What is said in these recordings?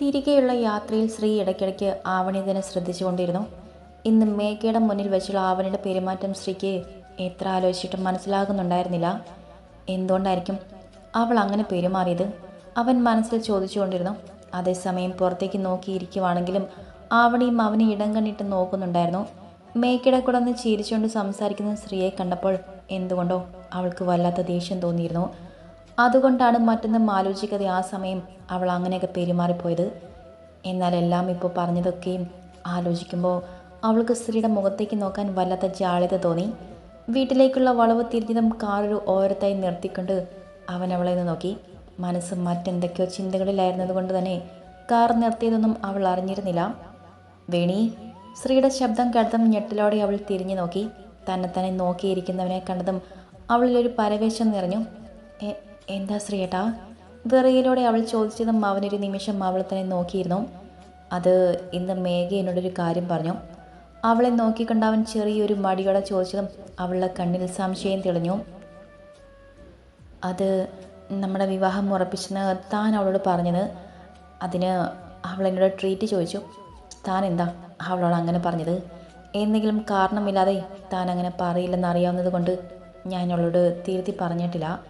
തിരികെയുള്ള യാത്രയിൽ ശ്രീ ഇടയ്ക്കിടയ്ക്ക് ആവണി തന്നെ ശ്രദ്ധിച്ചുകൊണ്ടിരുന്നു. ഇന്ന് മേക്കയുടെ മുന്നിൽ വെച്ചുള്ള ആവണിയുടെ പെരുമാറ്റം ശ്രീക്ക് എത്ര ആലോചിച്ചിട്ടും മനസ്സിലാകുന്നുണ്ടായിരുന്നില്ല. എന്തുകൊണ്ടായിരിക്കും അവൾ അങ്ങനെ പെരുമാറിയത്? അവൻ മനസ്സിൽ ചോദിച്ചുകൊണ്ടിരുന്നു. അതേസമയം പുറത്തേക്ക് നോക്കിയിരിക്കുവാണെങ്കിലും ആവണിയും അവനെ ഇടം കണ്ണിട്ട് നോക്കുന്നുണ്ടായിരുന്നു. മേക്കിട കൂടെ ഒന്ന് ചിരിച്ചുകൊണ്ട് സംസാരിക്കുന്ന സ്ത്രീയെ കണ്ടപ്പോൾ എന്തുകൊണ്ടോ അവൾക്ക് വല്ലാത്ത ദേഷ്യം തോന്നിയിരുന്നു. അതുകൊണ്ടാണ് മറ്റൊന്നും ആലോചിക്കാതെ ആ സമയം അവൾ അങ്ങനെയൊക്കെ പെരുമാറിപ്പോയത്. എന്നാൽ എല്ലാം ഇപ്പോൾ പറഞ്ഞതൊക്കെയും ആലോചിക്കുമ്പോൾ അവൾക്ക് സ്ത്രീയുടെ മുഖത്തേക്ക് നോക്കാൻ വല്ലാത്ത ജാളിത തോന്നി. വീട്ടിലേക്കുള്ള വളവ് തിരിഞ്ഞതും കാറൊരു ഓരത്തായി നിർത്തിക്കൊണ്ട് അവൻ അവളെ നിന്ന് നോക്കി. മനസ്സ് മറ്റെന്തൊക്കെയോ ചിന്തകളിലായിരുന്നത് കൊണ്ട് തന്നെ കാർ നിർത്തിയതൊന്നും അവൾ അറിഞ്ഞിരുന്നില്ല. വേണി സ്ത്രീയുടെ ശബ്ദം കേട്ടതും ഞെട്ടലോടെ അവൾ തിരിഞ്ഞു നോക്കി. തന്നെ തന്നെ നോക്കിയിരിക്കുന്നവനെ കണ്ടതും അവളിലൊരു പരവേശം നിറഞ്ഞു. "എ- എന്താ ശ്രീയേട്ടാ? വിറയിലൂടെ അവൾ ചോദിച്ചതും അവനൊരു നിമിഷം അവൾ തന്നെ നോക്കിയിരുന്നു. അത് ഇന്ന് മേഘ എന്നോടൊരു കാര്യം പറഞ്ഞു. അവളെ നോക്കിക്കൊണ്ട് അവൻ ചെറിയൊരു മടിയോടെ ചോദിച്ചതും അവളുടെ കണ്ണിൽ സംശയം തെളിഞ്ഞു. അത് നമ്മുടെ വിവാഹം ഉറപ്പിച്ചെന്ന് താൻ അവളോട് പറഞ്ഞത്. അതിന് അവൾ എന്നോട് ട്രീറ്റ് ചോദിച്ചു. താൻ എന്താ അവളോട് അങ്ങനെ പറഞ്ഞത്? എന്തെങ്കിലും കാരണമില്ലാതെ താൻ അങ്ങനെ പറയില്ലെന്ന് അറിയാവുന്നത് കൊണ്ട് ഞാൻ അവളോട് തിരുത്തി പറഞ്ഞിട്ടില്ല.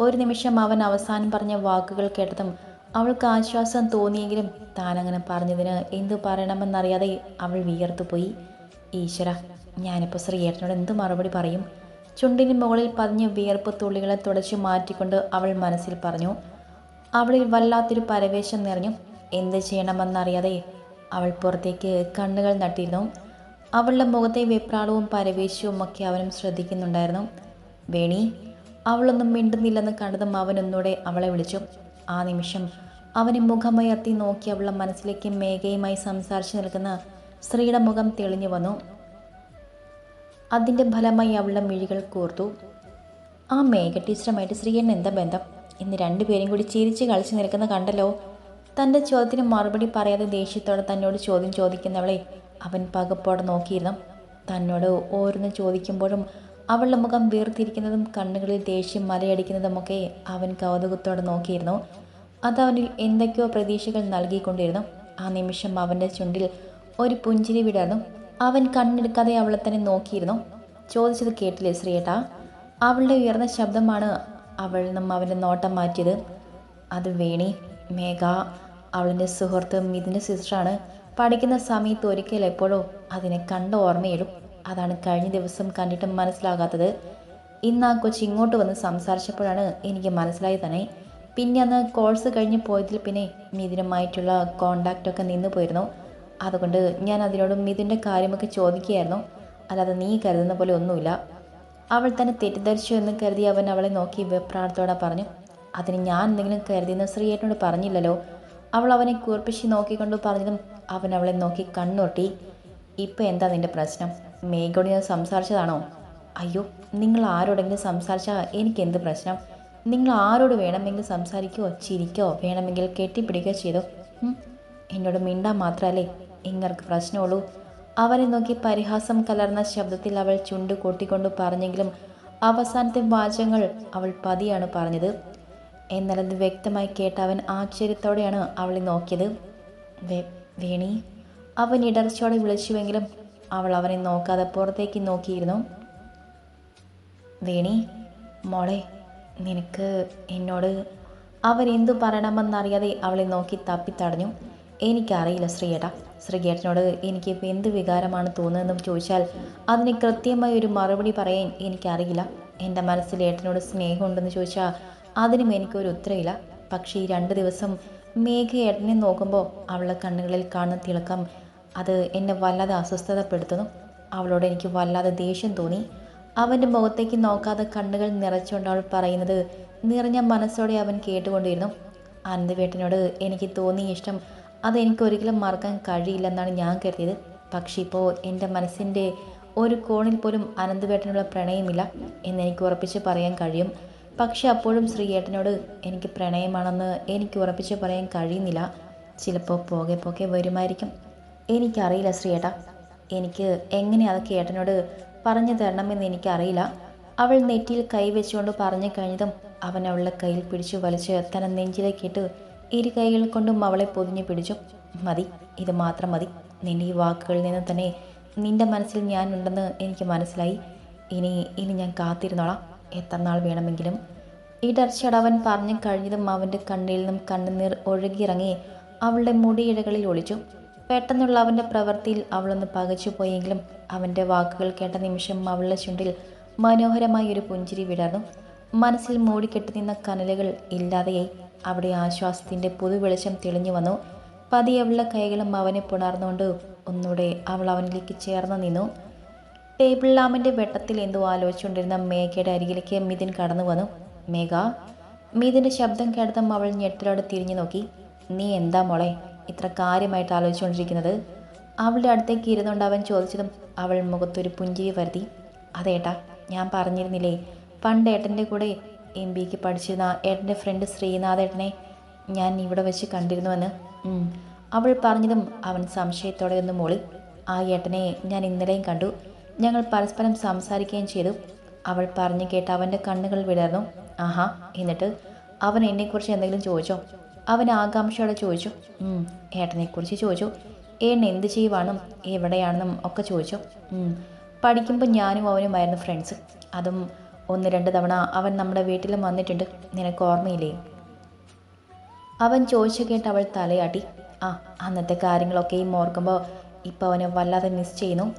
ഒരു നിമിഷം അവൻ അവസാനം പറഞ്ഞ വാക്കുകൾ കേട്ടതും അവൾക്ക് ആശ്വാസം തോന്നിയെങ്കിലും താനങ്ങനെ പറഞ്ഞതിന് എന്തു പറയണമെന്നറിയാതെ അവൾ വിയർത്തുപോയി ഈശ്വര ഞാനിപ്പോൾ ശ്രീയേട്ടനോട് എന്ത് മറുപടി പറയും? ചുണ്ടിന് മുകളിൽ പതിഞ്ഞ വിയർപ്പ് തുള്ളികളെ തുടച്ചു മാറ്റിക്കൊണ്ട് അവൾ മനസ്സിൽ പറഞ്ഞു. അവളിൽ വല്ലാത്തൊരു പരവേശം നിറഞ്ഞു. എന്ത് ചെയ്യണമെന്നറിയാതെ അവൾ പുറത്തേക്ക് കണ്ണുകൾ നട്ടിരുന്നു. അവളുടെ മുഖത്തെ വെപ്രാളവും പരവേശവും ഒക്കെ അവനും ശ്രദ്ധിക്കുന്നുണ്ടായിരുന്നു. വേണി അവളൊന്നും മിണ്ടുന്നില്ലെന്ന് കണ്ടതും അവൻ അവളെ വിളിച്ചു. ആ നിമിഷം അവനെ മുഖമുയർത്തി നോക്കി അവളുടെ മനസ്സിലേക്ക് മേഘയുമായി സംസാരിച്ചു നിൽക്കുന്ന സ്ത്രീയുടെ മുഖം തെളിഞ്ഞു വന്നു. അതിന്റെ ഫലമായി അവളുടെ മിഴികൾ കോർത്തു. ആ മേഘ ടീച്ചറുമായിട്ട് ശ്രീയൻ എന്താ ബന്ധം? ഇന്ന് രണ്ടുപേരും കൂടി ചിരിച്ച് കളിച്ചു നിൽക്കുന്ന കണ്ടല്ലോ. തന്റെ ചോദ്യത്തിന് മറുപടി പറയാതെ ദേഷ്യത്തോടെ തന്നോട് ചോദ്യം ചോദിക്കുന്നവളെ അവൻ പകപ്പോടെ നോക്കിയിരുന്നു. തന്നോട് ഓരോന്ന് ചോദിക്കുമ്പോഴും അവളുടെ മുഖം വീർത്തിരിക്കുന്നതും കണ്ണുകളിൽ ദേഷ്യം മലയടിക്കുന്നതുമൊക്കെ അവൻ കൗതുകത്തോടെ നോക്കിയിരുന്നു. അതവനിൽ എന്തൊക്കെയോ പ്രതീക്ഷകൾ നൽകിക്കൊണ്ടിരുന്നു. ആ നിമിഷം അവന്റെ ചുണ്ടിൽ ഒരു പുഞ്ചിരി വിടർന്നു അവൻ കണ്ണെടുക്കാതെ അവളെ തന്നെ നോക്കിയിരുന്നു. ചോദിച്ചത് കേട്ടില്ലേ ശ്രീയേട്ടാ? അവളുടെ ഉയർന്ന ശബ്ദമാണ് അവളിൽ നിന്നും അവന്റെ നോട്ടം മാറ്റിയത്. അത് വേണി മേഘ അവളിന്റെ സുഹൃത്ത് മിഥുന്റെ സിസ്റ്ററാണ് പഠിക്കുന്ന സമയത്ത് ഒരിക്കൽ എപ്പോഴോ അതിനെ കണ്ട ഓർമ്മയിടും അതാണ് കഴിഞ്ഞ ദിവസം കണ്ടിട്ട് മനസ്സിലാകാത്തത്. ഇന്ന് ആ കൊച്ചി ഇങ്ങോട്ട് വന്ന് സംസാരിച്ചപ്പോഴാണ് എനിക്ക് മനസ്സിലായി തന്നെ. പിന്നെ അന്ന് കോഴ്സ് കഴിഞ്ഞ് പോയതിൽ പിന്നെ മിഥുനുമായിട്ടുള്ള കോണ്ടാക്റ്റൊക്കെ നിന്നു പോയിരുന്നു. അതുകൊണ്ട് ഞാൻ അതിനോട് മിഥുന്റെ കാര്യമൊക്കെ ചോദിക്കുകയായിരുന്നു. അല്ലാതെ നീ കരുതുന്ന പോലെ ഒന്നുമില്ല. അവൾ തന്നെ തെറ്റിദ്ധരിച്ചു എന്ന് കരുതി അവൻ അവളെ നോക്കി വെപ്രാണത്തോടെ പറഞ്ഞു. അതിന് ഞാൻ എന്തെങ്കിലും കരുതിയെന്ന് ശ്രീയേട്ടനോട് പറഞ്ഞില്ലല്ലോ. അവൾ അവനെ കൂർപ്പിച്ച് നോക്കിക്കൊണ്ട് പറഞ്ഞതും അവൻ അവളെ നോക്കി കണ്ണൊട്ടി ഇപ്പം എന്താ നിന്റെ പ്രശ്നം? മേഘോട് ഞാൻ സംസാരിച്ചതാണോ? അയ്യോ നിങ്ങൾ ആരോടെങ്കിലും സംസാരിച്ചാൽ എനിക്ക് എന്ത് പ്രശ്നം? നിങ്ങൾ ആരോട് വേണമെങ്കിൽ സംസാരിക്കുകയോ ചിരിക്കോ വേണമെങ്കിൽ കെട്ടിപ്പിടിക്കുകയോ ചെയ്തോ. എന്നോട് മിണ്ടാൻ മാത്രമല്ലേ ഇങ്ങർക്ക് പ്രശ്നമുള്ളൂ? അവനെ നോക്കി പരിഹാസം കലർന്ന ശബ്ദത്തിൽ അവൾ ചുണ്ട് കൊട്ടിക്കൊണ്ട് പറഞ്ഞെങ്കിലും അവസാനത്തെ വാചകങ്ങൾ അവൾ പതിയാണ് പറഞ്ഞത്. എന്നാലത് വ്യക്തമായി കേട്ട അവൻ ആശ്ചര്യത്തോടെയാണ് അവളെ നോക്കിയത്. വേണി അവൻ ഇടർച്ചയോടെ വിളിച്ചുവെങ്കിലും അവൾ അവനെ നോക്കാതെ പുറത്തേക്ക് നോക്കിയിരുന്നു. വേണി മോളെ നിനക്ക് എന്നോട് അവൻ എന്തു പറയണമെന്നറിയാതെ അവളെ നോക്കി തപ്പിത്തടഞ്ഞു എനിക്കറിയില്ല ശ്രീയേട്ടാ. ശ്രീകേട്ടനോട് എനിക്ക് ഇപ്പം എന്ത് വികാരമാണ് തോന്നുന്നതെന്ന് ചോദിച്ചാൽ അതിന് കൃത്യമായ ഒരു മറുപടി പറയാൻ എനിക്കറിയില്ല. എന്റെ മനസ്സിൽ ഏട്ടനോട് സ്നേഹമുണ്ടെന്ന് ചോദിച്ചാൽ അതിനും എനിക്കൊരു ഉത്തരവില്ല. പക്ഷേ ഈ രണ്ട് ദിവസം മേഘ ഏട്ടനെ നോക്കുമ്പോൾ അവളുടെ കണ്ണുകളിൽ കാണുന്ന തിളക്കം അത് എന്നെ വല്ലാതെ അസ്വസ്ഥതപ്പെടുത്തുന്നു. അവളോട് എനിക്ക് വല്ലാതെ ദേഷ്യം തോന്നി. അവന്റെ മുഖത്തേക്ക് നോക്കാതെ കണ്ണുകൾ നിറച്ചുകൊണ്ട് അവൾ പറയുന്നത് നിറഞ്ഞ മനസ്സോടെ അവൻ കേട്ടുകൊണ്ടിരുന്നു. അനന്തവേട്ടനോട് എനിക്ക് തോന്നിയ ഇഷ്ടം അതെനിക്ക് ഒരിക്കലും മറക്കാൻ കഴിയില്ലെന്നാണ് ഞാൻ കരുതിയത്. പക്ഷേ ഇപ്പോൾ എന്റെ മനസ്സിന്റെ ഒരു കോണിൽ പോലും അനന്തവേട്ടനുള്ള പ്രണയമില്ല എന്നെനിക്ക് ഉറപ്പിച്ച് പറയാൻ കഴിയും. പക്ഷെ അപ്പോഴും ശ്രീയേട്ടനോട് എനിക്ക് പ്രണയമാണെന്ന് എനിക്ക് ഉറപ്പിച്ച് പറയാൻ കഴിയുന്നില്ല. ചിലപ്പോൾ പോകെ പോകെ വരുമായിരിക്കും. എനിക്കറിയില്ല ശ്രീയേട്ടാ. എനിക്ക് എങ്ങനെ അതൊക്കെ ഏട്ടനോട് പറഞ്ഞു തരണമെന്ന് എനിക്കറിയില്ല. അവൾ നെറ്റിയിൽ കൈ വെച്ചുകൊണ്ട് പറഞ്ഞു കഴിഞ്ഞതും അവൻ അവളുടെ കയ്യിൽ പിടിച്ചു വലിച്ച് തന്നെ നെഞ്ചിലേക്കിട്ട് ഇരു കൈകൾ കൊണ്ടും അവളെ പൊതിഞ്ഞു പിടിച്ചു. മതി ഇത് മാത്രം മതി. നിന്റെ ഈ വാക്കുകളിൽ നിന്ന് തന്നെ നിന്റെ മനസ്സിൽ ഞാനുണ്ടെന്ന് എനിക്ക് മനസ്സിലായി. ഇനി ഇനി ഞാൻ കാത്തിരുന്നോളാം. എത്ര നാൾ വേണമെങ്കിലും. ഇടർച്ചടവൻ പറഞ്ഞു കഴിഞ്ഞതും അവന്റെ കണ്ണിൽ നിന്നും കണ്ണുനീർ ഒഴുകിയിറങ്ങി അവളുടെ മുടിയിഴകളിൽ ഒളിച്ചു. പെട്ടെന്നുള്ള അവന്റെ പ്രവൃത്തിയിൽ അവളൊന്ന് പകച്ചുപോയെങ്കിലും അവന്റെ വാക്കുകൾ കേട്ട നിമിഷം അവളുടെ ചുണ്ടിൽ മനോഹരമായ ഒരു പുഞ്ചിരി വിടർന്നു. മനസ്സിൽ മൂടിക്കെട്ടി നിന്ന കനലുകൾ ഇല്ലാതെയായി അവിടെ ആശ്വാസത്തിന്റെ പുതുവെളിച്ചം തെളിഞ്ഞു വന്നു. പതി അവളുടെ കൈകളും അവനെ പുണർന്നുകൊണ്ട് ഒന്നുകൂടെ അവൾ അവനിലേക്ക് ചേർന്ന് നിന്നു. ടേബിൾ ലാമ്പിന്റെ വെട്ടത്തിൽ എന്തോ ആലോചിച്ചുകൊണ്ടിരുന്ന മേഘയുടെ അരികിലേക്ക് മിഥുൻ കടന്നു വന്നു. മേഘ മിഥുന്റെ ശബ്ദം കേട്ടതും അവൾ ഞെട്ടലോടെ തിരിഞ്ഞു നോക്കി. നീ എന്താ മോളെ? ഇത്ര കാര്യമായിട്ട് ആലോചിച്ചുകൊണ്ടിരിക്കുന്നത്. അവളുടെ അടുത്തേക്ക് ഇരുന്നുകൊണ്ട് അവൻ ചോദിച്ചതും അവൾ മുഖത്തൊരു പുഞ്ചിരി വരുത്തി അതേട്ടാ ഞാൻ പറഞ്ഞിരുന്നില്ലേ പണ്ട് ഏട്ടന്റെ കൂടെ എം ബിക്ക് പഠിച്ചിരുന്ന ഏട്ടന്റെ ഫ്രണ്ട് ശ്രീനാഥേട്ടനെ ഞാൻ ഇവിടെ വെച്ച് കണ്ടിരുന്നുവെന്ന്. അവൾ പറഞ്ഞതും അവൻ സംശയത്തോടെ ഒന്ന് മൂളി ആ ഏട്ടനെ ഞാൻ ഇന്നലെയും കണ്ടു. ഞങ്ങൾ പരസ്പരം സംസാരിക്കുകയും ചെയ്തു. അവൾ പറഞ്ഞു കേട്ട് അവന്റെ കണ്ണുകൾ വിടർന്നു. ആഹാ എന്നിട്ട് അവൻ എന്നെക്കുറിച്ച് എന്തെങ്കിലും ചോദിച്ചോ? അവൻ ആകാംക്ഷയോടെ ചോദിച്ചു "ഉം, ഏട്ടനെക്കുറിച്ച് ചോദിച്ചു. ഏട്ടൻ എന്ത് ചെയ്യുവാണെന്നും എവിടെയാണെന്നും ഒക്കെ ചോദിച്ചു. പഠിക്കുമ്പോൾ ഞാനും അവനുമായിരുന്നു ഫ്രണ്ട്സ് അതും ഒന്ന് രണ്ട് തവണ അവൻ നമ്മുടെ വീട്ടിലും വന്നിട്ടുണ്ട്. നിനക്ക് ഓർമ്മയില്ലേ? അവൻ ചോദിച്ചു കേട്ട് അവൾ തലയാട്ടി. ആ അന്നത്തെ കാര്യങ്ങളൊക്കെയും ഓർക്കുമ്പോൾ ഇപ്പോൾ അവനെ വല്ലാതെ മിസ് ചെയ്യുന്നു.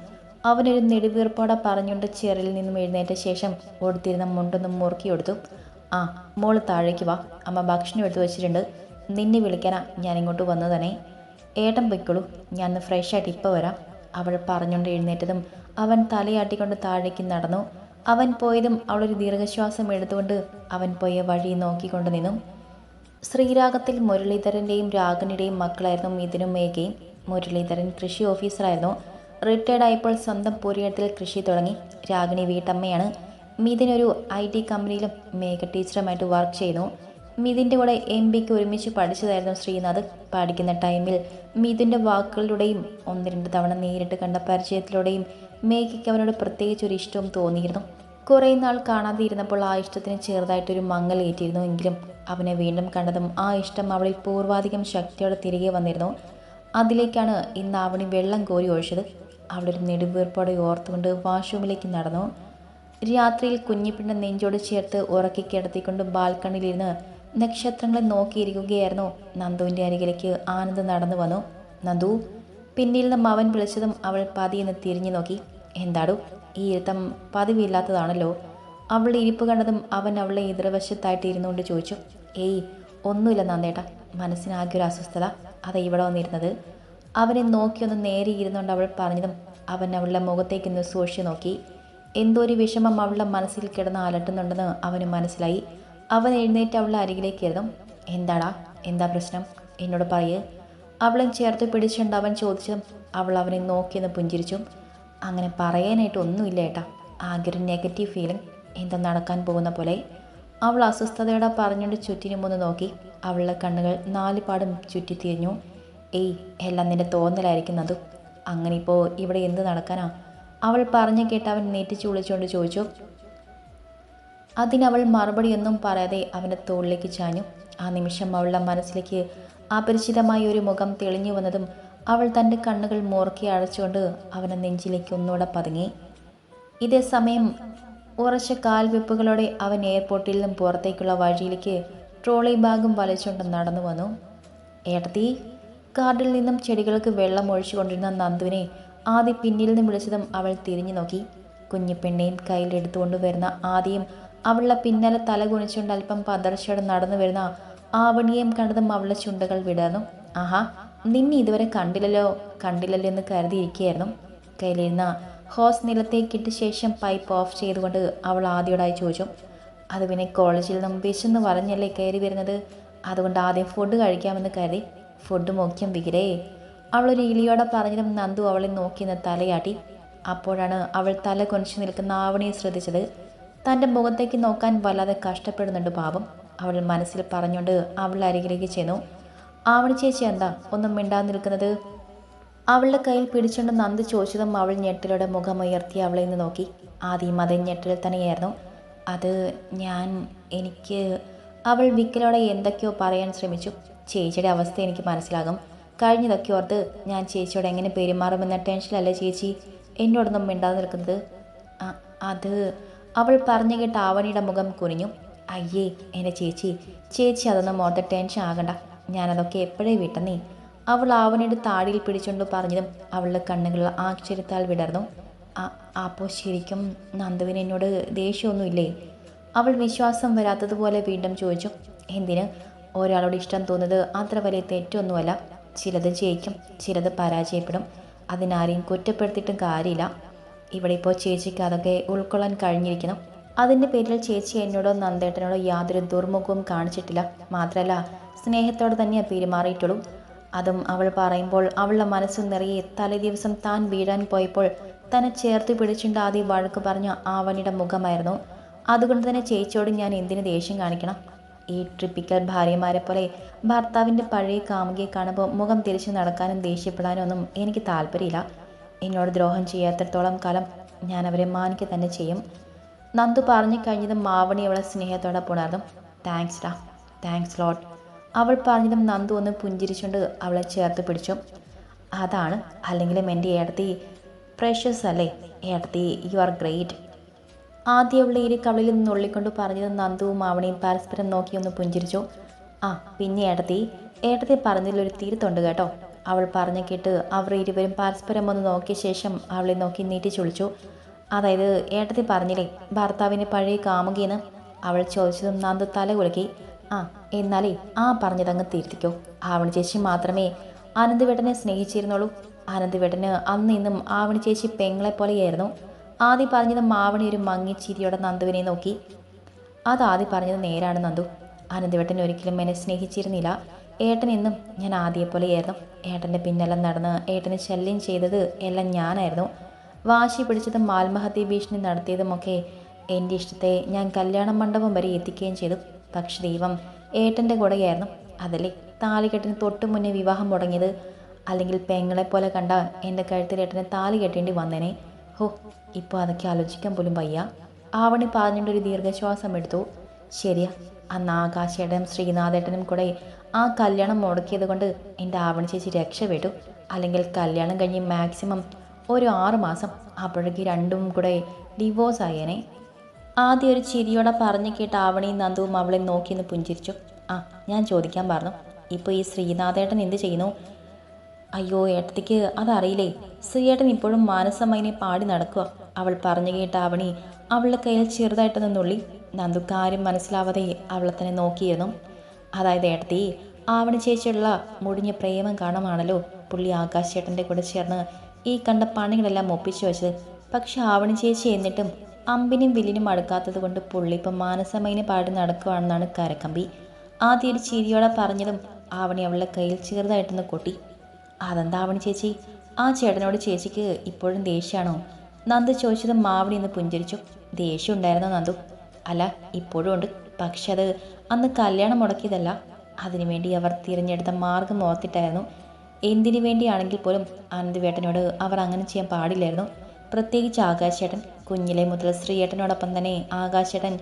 അവനൊരു നെടുവീർപ്പോടെ പറഞ്ഞുകൊണ്ട് ചെറിയിൽ നിന്നും എഴുന്നേറ്റ ശേഷം ഓടുത്തിരുന്ന മുണ്ടൊന്നും മുറുക്കി കൊടുത്തു ആ മോൾ താഴേക്ക് വാ. അമ്മ ഭക്ഷണം എടുത്തു വെച്ചിട്ടുണ്ട്. നിന്നെ വിളിക്കാനാ ഞാൻ ഇങ്ങോട്ട് വന്നു തന്നെ ഏട്ടൻ പൊയ്ക്കോളൂ ഞാൻ ഫ്രഷ് ആയിട്ട് ഇപ്പോൾ വരാം. അവൾ പറഞ്ഞുകൊണ്ട് എഴുന്നേറ്റതും അവൻ തലയാട്ടിക്കൊണ്ട് താഴേക്ക് നടന്നു. അവൻ പോയതും അവളൊരു ദീർഘശ്വാസം എടുത്തുകൊണ്ട് അവൻ പോയ വഴി നോക്കിക്കൊണ്ട് നിന്നു. ശ്രീരാഗത്തിൽ മുരളീധരന്റെയും രാഗനിയുടെയും മക്കളായിരുന്നു ഇതിനും മേഘയും. മുരളീധരൻ കൃഷി ഓഫീസറായിരുന്നു. റിട്ടയർഡ് ആയപ്പോൾ സ്വന്തം പുരയിടത്തിൽ കൃഷി തുടങ്ങി. രാഗിണി വീട്ടമ്മയാണ്. ഒരു ഐ ടി കമ്പനിയിലും മേഘ ടീച്ചറുമായിട്ട് വർക്ക് ചെയ്യുന്നു മിഥുന്റെ കൂടെ എം ബിക്ക് ഒരുമിച്ച് പഠിച്ചതായിരുന്നു ശ്രീനാഥ് പഠിക്കുന്ന ടൈമിൽ. മിഥുന്റെ വാക്കുകളിലൂടെയും ഒന്ന് രണ്ട് തവണ നേരിട്ട് കണ്ട പരിചയത്തിലൂടെയും മേഘയ്ക്ക് അവനോട് പ്രത്യേകിച്ച് ഒരു ഇഷ്ടവും തോന്നിയിരുന്നു. കുറേ നാൾ കാണാതെ ഇരുന്നപ്പോൾ ആ ഇഷ്ടത്തിന് ചെറുതായിട്ടൊരു മങ്ങൽ ഏറ്റിരുന്നു എങ്കിലും അവനെ വീണ്ടും കണ്ടതും ആ ഇഷ്ടം അവളിൽ പൂർവാധികം ശക്തിയോടെ തിരികെ വന്നിരുന്നു. അതിലേക്കാണ് ഇന്ന് അവണി വെള്ളം കോരി ഒഴിച്ചത്. അവളൊരു നെടുവീർപ്പോടെ ഓർത്തുകൊണ്ട് വാഷ്റൂമിലേക്ക് നടന്നു. രാത്രിയിൽ കുഞ്ഞിപ്പിണ്ട നെഞ്ചോട് ചേർത്ത് ഉറക്കി കിടത്തിക്കൊണ്ട് ബാൽക്കണിയിലിരുന്ന് നക്ഷത്രങ്ങളെ നോക്കിയിരിക്കുകയായിരുന്നു. നന്ദുവിന്റെ അരികിലേക്ക് ആനന്ദ് നടന്നു വന്നു. നന്ദു പിന്നിൽ നിന്ന് അവൻ വിളിച്ചതും അവൾ പതിയെന്ന് തിരിഞ്ഞു നോക്കി. എന്താടു ഈ ഇരുത്തം പതിവില്ലാത്തതാണല്ലോ. അവളുടെ ഇരിപ്പ് കണ്ടതും അവൻ അവളെ എതിർവശത്തായിട്ട് ഇരുന്നുകൊണ്ട് ചോദിച്ചു. ഏയ് ഒന്നുമില്ല നന്ദേട്ട. മനസ്സിനാകെ ഒരു അസ്വസ്ഥത. അതാ ഇവിടെ വന്നിരുന്നത്. അവനെ നോക്കിയൊന്ന് നേരെ ഇരുന്നുകൊണ്ട് അവൾ പറഞ്ഞതും അവൻ അവളുടെ മുഖത്തേക്ക് ഒന്ന് സൂക്ഷിച്ചു നോക്കി. എന്തോ ഒരു വിഷമം അവളുടെ മനസ്സിൽ കിടന്ന് അലട്ടുന്നുണ്ടെന്ന് അവന് മനസ്സിലായി. അവൻ എഴുന്നേറ്റ് അവളുടെ അരികിലേക്കായിരുന്നു എന്താടാ? എന്താ പ്രശ്നം? എന്നോട് പറയേ. അവളെ ചേർത്ത് പിടിച്ചുകൊണ്ട് അവൻ അവൾ അവനെ നോക്കിയെന്ന് പുഞ്ചിരിച്ചു. അങ്ങനെ പറയാനായിട്ട് ഒന്നുമില്ല ഏട്ടാ. ആകെ ഒരു നെഗറ്റീവ് ഫീലിംഗ് എന്തോ നടക്കാൻ പോകുന്ന പോലെ? അവൾ അസ്വസ്ഥതയോടെ പറഞ്ഞുകൊണ്ട് ചുറ്റിനും ഒന്ന് നോക്കി. അവളുടെ കണ്ണുകൾ നാലുപാടും ചുറ്റിത്തിരിഞ്ഞു ഏയ് എല്ലാം നിന്റെ തോന്നലായിരിക്കുന്നത് അങ്ങനെ ഇപ്പോൾ ഇവിടെ എന്ത് നടക്കാനാ? അവൾ പറഞ്ഞു കേട്ട് അവൻ നെറ്റിച്ചു വിളിച്ചുകൊണ്ട് ചോദിച്ചു. അതിനവൾ മറുപടിയൊന്നും പറയാതെ അവന്റെ തോളിലേക്ക് ചാഞ്ഞു. ആ നിമിഷം അവളുടെ മനസ്സിലേക്ക് അപരിചിതമായ ഒരു മുഖം തെളിഞ്ഞു വന്നതും അവൾ തന്റെ കണ്ണുകൾ മുറുക്കി അഴച്ചുകൊണ്ട് അവന്റെ നെഞ്ചിലേക്ക് ഒന്നുകൂടെ പതുങ്ങി. ഇതേ സമയം ഉറച്ച കാൽവെപ്പുകളോടെ അവൻ എയർപോർട്ടിൽ നിന്നും പുറത്തേക്കുള്ള വഴിയിലേക്ക് ട്രോളി ബാഗും വലിച്ചുകൊണ്ട് നടന്നു വന്നു. ഏട്ടത്തി കാർഡിൽ നിന്നും ചെടികൾക്ക് വെള്ളം ഒഴിച്ചുകൊണ്ടിരുന്ന നന്ദുവിനെ ആദ്യ പിന്നിൽ നിന്ന് വിളിച്ചതും അവൾ തിരിഞ്ഞു നോക്കി. കുഞ്ഞിപ്പെണ്ണയും കയ്യിലെടുത്തുകൊണ്ട് വരുന്ന ആദ്യം അവളുടെ പിന്നാലെ തല കുനിച്ചുകൊണ്ട് അല്പം പതർച്ചയോടെ നടന്നു വരുന്ന ആവണിയെയും കണ്ടതും അവളുടെ ചുണ്ടകൾ വിടർന്നു. ആഹാ നിന്നെ ഇതുവരെ കണ്ടില്ലല്ലോ കണ്ടില്ലല്ലോ എന്ന് കരുതിയിരിക്കുകയായിരുന്നു. കയ്യിലിരുന്ന ഹോസ് നിലത്തേക്കിട്ട ശേഷം പൈപ്പ് ഓഫ് ചെയ്തുകൊണ്ട് അവൾ ആദ്യയോടായി ചോദിച്ചു അത് പിന്നെ കോളേജിൽ നിന്നും വിശന്ന് പറഞ്ഞല്ലേ കയറി വരുന്നത്? അതുകൊണ്ട് ആദ്യം ഫുഡ് കഴിക്കാമെന്ന് കരുതി. ഫുഡ് മുഖ്യം വികിരേ. അവളൊരു ഇളിയോടെ പറഞ്ഞതും നന്ദു അവളെ നോക്കി നോക്കിയെന്ന് തലയാട്ടി. അപ്പോഴാണ് അവൾ തല കൊനിച്ചു നിൽക്കുന്ന ആവണിയെ ശ്രദ്ധിച്ചത്. തന്റെ മുഖത്തേക്ക് നോക്കാൻ വല്ലാതെ കഷ്ടപ്പെടുന്നുണ്ട് പാപം അവൾ മനസ്സിൽ പറഞ്ഞുകൊണ്ട് അവൾ അരികിലേക്ക് ചെന്നു. ആവണി ചേച്ചി എന്താ? ഒന്നും മിണ്ടാതെ നിൽക്കുന്നത്? അവളുടെ കയ്യിൽ പിടിച്ചുകൊണ്ട് നന്ദി ചോദിച്ചതും അവൾ ഞെട്ടലോടെ മുഖമുയർത്തി അവളെ നിന്ന് നോക്കി. ആദ്യം അതേ ഞെട്ടിൽ തന്നെയായിരുന്നു. അത് ഞാൻ എനിക്ക് അവൾ വിക്കലോടെ എന്തൊക്കെയോ പറയാൻ ശ്രമിച്ചു. ചേച്ചിയുടെ അവസ്ഥ എനിക്ക് മനസ്സിലാകും. കഴിഞ്ഞതൊക്കെ ഓർത്ത് ഞാൻ ചേച്ചിയോട് എങ്ങനെ പെരുമാറുമെന്ന ടെൻഷനല്ലേ ചേച്ചി? എന്നോടൊന്നും മിണ്ടാതെ നിൽക്കുന്നത്? അത് അവൾ പറഞ്ഞു കേട്ട ആവണിയുടെ മുഖം കുനിഞ്ഞു. അയ്യേ എന്റെ ചേച്ചി ചേച്ചി അതൊന്നും ഓർത്ത് ടെൻഷൻ ആകണ്ട. ഞാനതൊക്കെ എപ്പോഴേ വിട്ടെന്നേ? അവൾ ആവണിയുടെ താടിയിൽ പിടിച്ചുകൊണ്ട് പറഞ്ഞതും അവളുടെ കണ്ണുകൾ ആശ്ചര്യത്താൽ വിടർന്നു. ആ അപ്പോൾ ശരിക്കും നന്ദുവിന് എന്നോട് ദേഷ്യമൊന്നുമില്ലേ? അവൾ വിശ്വാസം വരാത്തതുപോലെ വീണ്ടും ചോദിച്ചു. എന്തിന്? ഒരാളോട് ഇഷ്ടം തോന്നുന്നത് അത്ര വലിയ തെറ്റൊന്നുമല്ല. ചിലത് ജയിക്കും ചിലത് പരാജയപ്പെടും. അതിനാരെയും കുറ്റപ്പെടുത്തിയിട്ടും കാര്യമില്ല. ഇവിടെ ഇപ്പോൾ ചേച്ചിക്ക് അതൊക്കെ ഉൾക്കൊള്ളാൻ കഴിഞ്ഞിരിക്കുന്നു. അതിന്റെ പേരിൽ ചേച്ചി എന്നോടോ നന്ദേട്ടനോടോ യാതൊരു ദുർമുഖവും കാണിച്ചിട്ടില്ല. മാത്രമല്ല സ്നേഹത്തോടെ തന്നെയാണ് പെരുമാറിയിട്ടുള്ളൂ. അതും അവൾ പറയുമ്പോൾ അവളുടെ മനസ്സ് നിറയെ തലേ ദിവസം താൻ വീഴാൻ പോയപ്പോൾ തന്നെ ചേർത്ത് പിടിച്ചുകൊണ്ട് ആദ്യം വഴക്ക് പറഞ്ഞ ആവണിയുടെ മുഖമായിരുന്നു. അതുകൊണ്ട് തന്നെ ചേച്ചിയോട് ഞാൻ എന്തിനു ദേഷ്യം കാണിക്കണം? ഈ ട്രിപ്പിക്കൽ ഭാര്യമാരെ പോലെ ഭർത്താവിന്റെ പഴയ കാമുകിയെ കാണുമ്പോൾ മുഖം തിരിച്ചു നടക്കാനും ദേഷ്യപ്പെടാനും ഒന്നും എനിക്ക് താല്പര്യമില്ല. എന്നോട് ദ്രോഹം ചെയ്യാത്തത്തോളം കാലം ഞാൻ അവരെ മാനിക്കുക തന്നെ ചെയ്യും. നന്ദു പറഞ്ഞു കഴിഞ്ഞതും മാവണി അവളെ സ്നേഹത്തോടെ പുണർന്നു. താങ്ക്സ് ഡാ താങ്ക്സ് ലോട്ട് അവൾ പറഞ്ഞതും നന്ദു ഒന്ന് പുഞ്ചിരിച്ചുകൊണ്ട് അവളെ ചേർത്ത് പിടിച്ചു. അതാണ്. അല്ലെങ്കിലും എന്റെ ഏടത്തി പ്രഷ്യസ് അല്ലേ? ഏടത്തി യു ആർ ഗ്രേറ്റ് ആദ്യം അവളെ ഇരു കവളിൽ നിന്ന് ഉള്ളിക്കൊണ്ട് പറഞ്ഞത് നന്ദുവും മാവണിയും പരസ്പരം നോക്കി ഒന്ന് പുഞ്ചിരിച്ചു. ആ പിന്നെ ഏടത്തി പറഞ്ഞതിൽ ഒരു തീരുത്തുണ്ട് കേട്ടോ. അവൾ പറഞ്ഞു കേട്ട് അവർ ഇരുവരും പരസ്പരം ഒന്ന് നോക്കിയ ശേഷം അവളെ നോക്കി നീട്ടി ചുളിച്ചു. അതായത് ഏട്ടത്തി പറഞ്ഞില്ലേ ഭർത്താവിന്റെ പഴയ കാമുകയെന്ന്? അവൾ ചോദിച്ചതും നന്ദു തല കുലുക്കി. ആ എന്നാലേ ആ പറഞ്ഞതങ്ങ് തിരുത്തിക്കോ. ആവണി ചേച്ചി മാത്രമേ ആനന്ദവേട്ടനെ സ്നേഹിച്ചിരുന്നുള്ളൂ. ആനന്ദവേട്ടന് അന്ന് ഇന്നും ആവണി ചേച്ചി പെങ്ങളെ പോലെയായിരുന്നു. ആദ്യം പറഞ്ഞത് മാവണി ഒരു മങ്ങി ചിരിയോടെ നന്ദുവിനെ നോക്കി. അത് പറഞ്ഞത് നേരാണ് നന്ദു. ആനന്ദവേട്ടൻ ഒരിക്കലും എന്നെ സ്നേഹിച്ചിരുന്നില്ല. ഏട്ടൻ എന്നും ഞാൻ ആദ്യം പോലെയായിരുന്നു ഏട്ടന്റെ പിന്നെല്ലാം നടന്ന് ഏട്ടനെ ശല്യം ചെയ്തത് എല്ലാം ഞാനായിരുന്നു. വാശി പിടിച്ചതും ആത്മഹത്യ ഭീഷണി നടത്തിയതുമൊക്കെ എന്റെ ഇഷ്ടത്തെ ഞാൻ കല്യാണ മണ്ഡപം വരെ എത്തിക്കുകയും ചെയ്തു. പക്ഷെ ദൈവം ഏട്ടന്റെ കൂടെയായിരുന്നു. അതല്ലേ താലികെട്ടിന് തൊട്ടു മുന്നേ വിവാഹം മുടങ്ങിയത്. അല്ലെങ്കിൽ പെങ്ങളെ പോലെ കണ്ട എന്റെ കഴുത്തിൽ ഏട്ടനെ താലി കെട്ടേണ്ടി വന്നേനെ. ഹോ ഇപ്പോൾ അതൊക്കെ ആലോചിക്കാൻ പോലും വയ്യ. ആവണി പറഞ്ഞുകൊണ്ടൊരു ദീർഘശ്വാസം എടുത്തു. ശരിയാ അന്ന് ആകാശേട്ടനും ശ്രീനാഥേട്ടനും കൂടെ ആ കല്യാണം മുടക്കിയത് കൊണ്ട് എന്റെ ആവണി ചേച്ചി രക്ഷപ്പെട്ടു. അല്ലെങ്കിൽ കല്യാണം കഴിഞ്ഞ് മാക്സിമം ഒരു ആറ് മാസം അപ്പോഴേക്ക് രണ്ടും കൂടെ ഡിവോഴ്സ് ആയേനെ. ആദ്യം ഒരു ചിരിയോടെ പറഞ്ഞു കേട്ട ആവണിയും നന്ദുവും അവളെ നോക്കിയെന്ന് പുഞ്ചിരിച്ചു. ആ ഞാൻ ചോദിക്കാൻ പറഞ്ഞു. ഇപ്പോൾ ഈ ശ്രീനാഥേട്ടൻ എന്ത് ചെയ്യുന്നു? അയ്യോ ഏട്ടത്തിക്ക് അതറിയില്ലേ? ശ്രീയേട്ടൻ ഇപ്പോഴും മാനസമൈനെ പാടി നടക്കുക. അവൾ പറഞ്ഞു കേട്ട അവണി അവളുടെ കയ്യിൽ ചെറുതായിട്ടൊന്ന് നുള്ളി. നന്ദു കാര്യം മനസ്സിലാവാതെ അവളെ തന്നെ നോക്കിയിരുന്നു. അതായത് ഏട്ടത്തി ആവണി ചേച്ചിയുള്ള മുടിഞ്ഞ പ്രേമം കാണുമാണല്ലോ പുള്ളി ആകാശേട്ടന്റെ കൂടെ ചേർന്ന് ഈ കണ്ട പണികളെല്ലാം ഒപ്പിച്ചു വെച്ചത്. പക്ഷെ ആവണി ചേച്ചി എന്നിട്ടും അമ്പിനും വില്ലിനും അടുക്കാത്തത് കൊണ്ട് പുള്ളി ഇപ്പം മാനസമൈനെ പാടി നടക്കുവാണെന്നാണ് കരക്കമ്പി. ആദ്യം ഒരു ചിരിയോടെ പറഞ്ഞതും ആവണി അവളുടെ കയ്യിൽ ചെറുതായിട്ടൊന്ന് കൊട്ടി. അതെന്താ ആവണി ചേച്ചി? ആ ചേട്ടനോട് ചേച്ചിക്ക് ഇപ്പോഴും ദേഷ്യമാണോ? നന്ദു ചോദിച്ചത് മാവണി എന്ന് പുഞ്ചിരിച്ചു. ദേഷ്യം ഉണ്ടായിരുന്നോ നന്ദു? അല്ല ഇപ്പോഴും ഉണ്ട്. പക്ഷെ അത് അന്ന് കല്യാണം മുടക്കിയതല്ല. അതിനുവേണ്ടി അവർ തിരഞ്ഞെടുത്ത മാർഗം ഓർത്തിട്ടായിരുന്നു. എന്തിനു വേണ്ടിയാണെങ്കിൽ പോലും ആനന്ദവേട്ടനോട് അവർ അങ്ങനെ ചെയ്യാൻ പാടില്ലായിരുന്നു. പ്രത്യേകിച്ച് ആകാശേട്ടൻ കുഞ്ഞിലെ മുതൽ ശ്രീയേട്ടനോടൊപ്പം തന്നെ ആകാശേട്ടൻ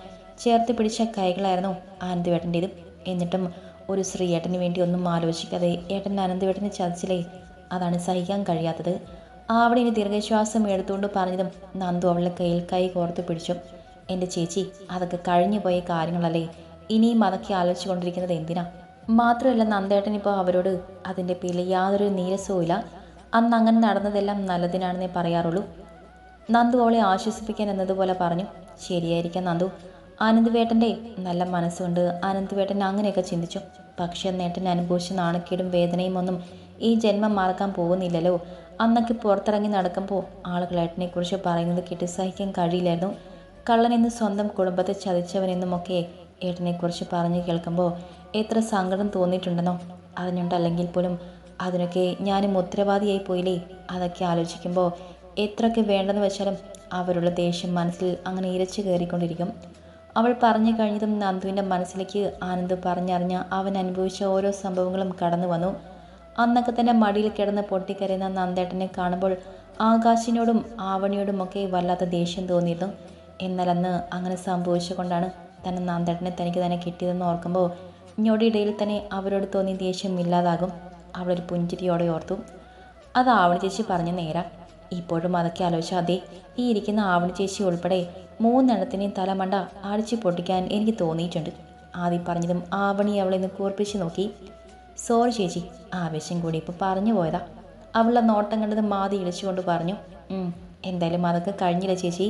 ചേർത്ത് പിടിച്ച കൈകളായിരുന്നു ആനന്ദവേട്ടന്റേത് എന്നിട്ടും ഒരു ശ്രീയേട്ടന് വേണ്ടി ഒന്നും ആലോചിക്കാതെ ഏട്ടൻ ആനന്ദവേട്ടനെ ചതിച്ചില്ലേ? അതാണ് സഹിക്കാൻ കഴിയാത്തത്. അവിടെ ഇനി ദീർഘശ്വാസം എടുത്തുകൊണ്ട് പറഞ്ഞതും നന്ദു അവളുടെ കയ്യിൽ കൈ കോർത്ത് പിടിച്ചു. എന്റെ ചേച്ചി അതൊക്കെ കഴിഞ്ഞു പോയ കാര്യങ്ങളല്ലേ? ഇനിയും അതൊക്കെ ആലോചിച്ചു കൊണ്ടിരിക്കുന്നത് എന്തിനാ? മാത്രമല്ല നന്ദേട്ടൻ ഇപ്പോൾ അവരോട് അതിന്റെ പേരിൽ യാതൊരു നീരസവും ഇല്ല. അന്ന് അങ്ങനെ നടന്നതെല്ലാം നല്ലതിനാണെന്നേ പറയാറുള്ളൂ. നന്ദു അവളെ ആശ്വസിപ്പിക്കാൻ എന്നതുപോലെ പറഞ്ഞു. ശരിയായിരിക്കാം നന്ദു. ആനന്ദ്വേട്ടന്റെ നല്ല മനസ്സുണ്ട്. ആനന്ദ്വേട്ടൻ അങ്ങനെയൊക്കെ ചിന്തിച്ചു. പക്ഷെ നേട്ടൻ അനുഭവിച്ച നാണക്കേടും വേദനയും ഒന്നും ഈ ജന്മം മറക്കാൻ പോകുന്നില്ലല്ലോ. അന്നൊക്കെ പുറത്തിറങ്ങി നടക്കുമ്പോൾ ആളുകൾ ഏട്ടനെക്കുറിച്ച് പറയുന്നത് കേട്ട് സഹിക്കാൻ കഴിയില്ലായിരുന്നു. കള്ളനെന്ന് സ്വന്തം കുടുംബത്തെ ചതിച്ചവനെന്നുമൊക്കെ ഏട്ടനെക്കുറിച്ച് പറഞ്ഞു കേൾക്കുമ്പോൾ എത്ര സങ്കടം തോന്നിയിട്ടുണ്ടെന്നോ അതിനുണ്ടല്ലെങ്കിൽ പോലും അതിനൊക്കെ ഞാനും ഉത്തരവാദിയായി പോയില്ലേ? അതൊക്കെ ആലോചിക്കുമ്പോൾ എത്രയൊക്കെ വേണ്ടെന്ന് വെച്ചാലും അവരുടെ ദേഷ്യം മനസ്സിൽ അങ്ങനെ ഇരച്ചു കയറിക്കൊണ്ടിരിക്കും. അവൾ പറഞ്ഞു കഴിഞ്ഞതും നന്ദുവിന്റെ മനസ്സിലേക്ക് ആനന്ദ് പറഞ്ഞറിഞ്ഞ അവൻ അനുഭവിച്ച ഓരോ സംഭവങ്ങളും കടന്നു വന്നു. അന്നൊക്കെ തന്നെ മടിയിൽ കിടന്ന് പൊട്ടിക്കരയുന്ന നന്ദേട്ടനെ കാണുമ്പോൾ ആകാശിനോടും ആവണിയോടും ഒക്കെ വല്ലാത്ത ദേഷ്യം തോന്നിയിരുന്നു. എന്നാൽ അന്ന് അങ്ങനെ സംഭവിച്ചുകൊണ്ടാണ് തന്നെ നാന്തേട്ടനെ തനിക്ക് തന്നെ കിട്ടിയതെന്ന് ഓർക്കുമ്പോൾ ഞൊടിയിടയിൽ തന്നെ അവരോട് തോന്നിയ ദേഷ്യം ഇല്ലാതാകും. അവളൊരു പുഞ്ചിരിയോടെ ഓർത്തു. അത് ആവണി ചേച്ചി പറഞ്ഞു നേരാ. ഇപ്പോഴും അതൊക്കെ ആലോചിച്ചാതെ ഈ ഇരിക്കുന്ന ആവണി ചേച്ചി ഉൾപ്പെടെ മൂന്നെണ്ണത്തിനെയും തലമണ്ട അടിച്ചു പൊട്ടിക്കാൻ എനിക്ക് തോന്നിയിട്ടുണ്ട്. ആദ്യം പറഞ്ഞതും ആവണി അവളെ ഒന്ന് കൂർപ്പിച്ച് നോക്കി. സോറി ചേച്ചി ആവേശം കൂടി ഇപ്പോൾ പറഞ്ഞു പോയതാ. അവളുടെ നോട്ടം കണ്ടത് മാതി ഇളിച്ചുകൊണ്ട് പറഞ്ഞു. "ഉം, എന്തായാലും അതൊക്കെ കഴിഞ്ഞില്ല ചേച്ചി?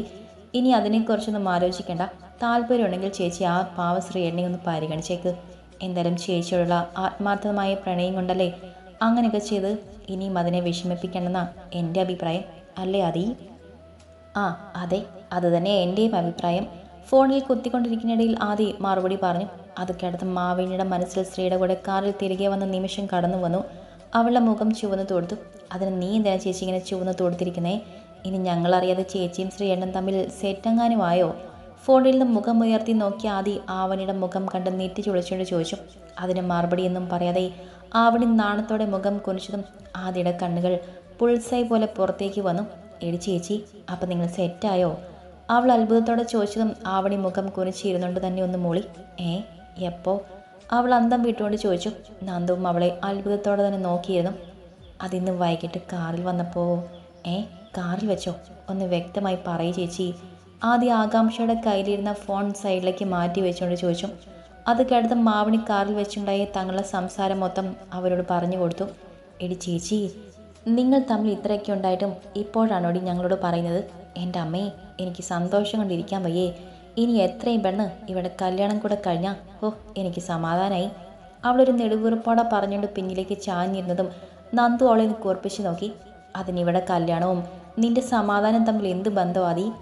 ഇനി അതിനെക്കുറിച്ചൊന്നും ആലോചിക്കേണ്ട. താല്പര്യമുണ്ടെങ്കിൽ ചേച്ചി ആ പാവശ്രീ എന്നെ ഒന്ന് പരിഗണിച്ചേക്ക്. എന്തായാലും ചേച്ചിയോടുള്ള ആത്മാർത്ഥമായ പ്രണയം കൊണ്ടല്ലേ അങ്ങനെയൊക്കെ ചെയ്ത് ഇനിയും അതിനെ വിഷമിപ്പിക്കണമെന്നാ എന്റെ അഭിപ്രായം. അല്ലേ അതീ ആ അതെ അത് തന്നെ എന്റെയും അഭിപ്രായം. ഫോണിൽ കുത്തിക്കൊണ്ടിരിക്കുന്നിടയിൽ ആദി മറുപടി പറഞ്ഞു അതൊക്കെ അടുത്ത് മാവേണിയുടെ മനസ്സിൽ സ്ത്രീയുടെ കൂടെ കാറിൽ തിരികെ വന്ന നിമിഷം കടന്നു വന്നു അവളുടെ മുഖം ചുവന്ന് തൊടുത്തു. അതിന് നീ എന്തിനാ ചേച്ചി ഇങ്ങനെ ചുവന്ന് തൊടുത്തിരിക്കുന്നേ? ഇനി ഞങ്ങളറിയാതെ ചേച്ചിയും ശ്രീയണ്ണൻ തമ്മിൽ സെറ്റങ്ങാനും ആയോ ഫോണിൽ നിന്ന് മുഖം ഉയർത്തി നോക്കി ആദി ആവണിയുടെ മുഖം കണ്ട് നെറ്റി ചുളിച്ചുകൊണ്ട് ചോദിച്ചു. അതിന് മറുപടിയൊന്നും പറയാതെ ആവണി നാണത്തോടെ മുഖം കുനിച്ചതും ആദിയുടെ കണ്ണുകൾ പുൾസൈ പോലെ പുറത്തേക്ക് വന്നു. എടി ചേച്ചി അപ്പം നിങ്ങൾ സെറ്റായോ? അവൾ അത്ഭുതത്തോടെ ചോദിച്ചതും ആവണി മുഖം കുനിച്ചിരുന്നുകൊണ്ട് തന്നെ ഒന്ന് മൂളി. ഏ എപ്പോ? അവൾ അന്തം വിട്ടുകൊണ്ട് ചോദിച്ചു. നന്ദവും അവളെ അത്ഭുതത്തോടെ തന്നെ നോക്കിയിരുന്നു. അതിന്ന് വൈകിട്ട് കാറിൽ വന്നപ്പോൾ ഏ കാറിൽ വെച്ചോ? ഒന്ന് വ്യക്തമായി പറയൂ ചേച്ചി. ആദ്യ ആകാംക്ഷയുടെ കയ്യിലിരുന്ന ഫോൺ സൈഡിലേക്ക് മാറ്റി വെച്ചുകൊണ്ട് ചോദിച്ചു. അത് കേട്ടത് മാവണി കാറിൽ വെച്ചുണ്ടായ തങ്ങളുടെ സംസാരം മൊത്തം അവരോട് പറഞ്ഞു കൊടുത്തു. എടി ചേച്ചി നിങ്ങൾ തമ്മിൽ ഇത്രയൊക്കെ ഉണ്ടായിട്ടും ഇപ്പോഴാണോടി ഞങ്ങളോട് പറയുന്നത്? എന്റെ അമ്മേ എനിക്ക് സന്തോഷം കൊണ്ടിരിക്കാൻ വയ്യേ. ഇനി എത്രയും പെണ്ണ് ഇവിടെ കല്യാണം കൂടെ കഴിഞ്ഞാൽ ഓ എനിക്ക് സമാധാനമായി അവളൊരു നെടുവീർപ്പോടെ പറഞ്ഞുകൊണ്ട് പിന്നിലേക്ക് ചാഞ്ഞിരുന്നതും നന്ദു അവളെ ഒന്ന് കൂർപ്പിച്ച് നോക്കി. അതിനിവിടെ കല്യാണവും നിന്റെ സമാധാനം തമ്മിൽ എന്ത് ബന്ധമാതി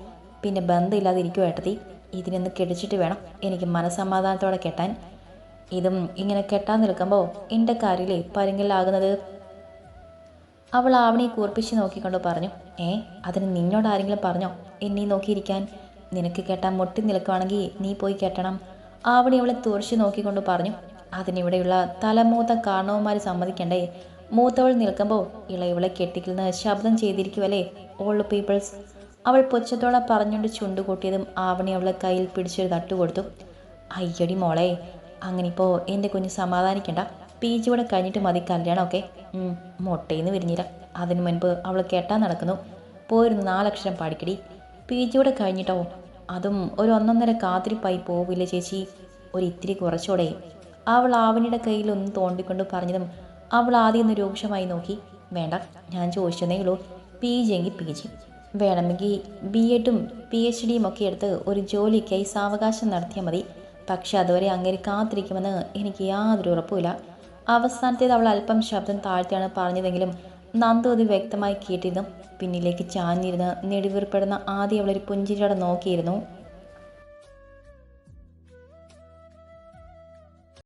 പിന്നെ ബന്ധമില്ലാതിരിക്കുമോ ഏട്ടത്തി. ഇതിനൊന്ന് കെടിച്ചിട്ട് വേണം എനിക്ക് മനസമാധാനത്തോടെ കെട്ടാൻ. ഇതും ഇങ്ങനെ കെട്ടാൻ നിൽക്കുമ്പോൾ എന്റെ കാര്യമില്ലേ പരുങ്ങലാകുന്നത്? അവൾ ആവണിയെ കൂർപ്പിച്ച് നോക്കിക്കൊണ്ട് പറഞ്ഞു ഏ അതിന് നിന്നോട് ആരെങ്കിലും പറഞ്ഞോ? എന്നെ നോക്കിയിരിക്കാൻ. നിനക്ക് കെട്ടാൻ മുട്ടി നിൽക്കുവാണെങ്കിൽ നീ പോയി കെട്ടണം. ആവണി അവളെ തുറച്ചു നോക്കിക്കൊണ്ട് പറഞ്ഞു അതിനിവിടെയുള്ള തലമൂത്ത കാരണവന്മാർ സമ്മതിക്കണ്ടേ? മൂത്തവൾ നിൽക്കുമ്പോൾ ഇളയവളെ കെട്ടിക്കുന്ന ശബ്ദം ചെയ്തിരിക്കുവല്ലേ ഓൾ പീപ്പിൾസ് അവൾ പൊച്ചത്തോടെ പറഞ്ഞുകൊണ്ട് ചുണ്ടുകൂട്ടിയതും ആവണി അവളെ കയ്യിൽ പിടിച്ചൊരു തട്ടുകൊടുത്തു അയ്യടി മോളെ അങ്ങനിപ്പോൾ എന്റെ കുഞ്ഞ് സമാധാനിക്കണ്ട. പി ജി കൂടെ കഴിഞ്ഞിട്ട് മതി കല്യാണമൊക്കെ. മൊട്ടയിന്ന് വിരിഞ്ഞില്ല അതിനു മുൻപ് അവൾ കെട്ടാൻ നടക്കുന്നു. പോയിരുന്നു നാലക്ഷരം പാടിക്കടി. പി ജി കൂടെ കഴിഞ്ഞിട്ടോ? അതും ഒരു ഒന്നൊന്നര കാത്തിരിപ്പായി പോവില്ല ചേച്ചി. ഒരു ഇത്തിരി കുറച്ചോടെ. അവൾ ആവണിയുടെ കയ്യിൽ ഒന്ന് തോണ്ടിക്കൊണ്ട് പറഞ്ഞതും അവൾ ആദ്യം ഒന്ന് രൂക്ഷമായി നോക്കി. വേണ്ട ഞാൻ ചോദിച്ചതേ ഉള്ളൂ. പി. ജി. എങ്കിൽ പി. ജി. വേണമെങ്കിൽ ബി. എഡും പി. എച്ച്. ഡിയും ഒക്കെ എടുത്ത് ഒരു ജോലിക്കായി സാവകാശം നടത്തിയാൽ മതി. പക്ഷെ അതുവരെ അങ്ങനെ കാത്തിരിക്കുമെന്ന് എനിക്ക് യാതൊരു ഉറപ്പുമില്ല. അവസാനത്തേത് അവൾ അല്പം ശബ്ദം താഴ്ത്തിയാണ് പറഞ്ഞതെങ്കിലും നന്ദു അത് വ്യക്തമായി കേട്ടിരുന്നു. പിന്നിലേക്ക് ചാഞ്ഞിരുന്ന് നെടുവീർപ്പെടുന്ന ആദ്യം അവളൊരു പുഞ്ചിരിയോടെ നോക്കിയിരുന്നു.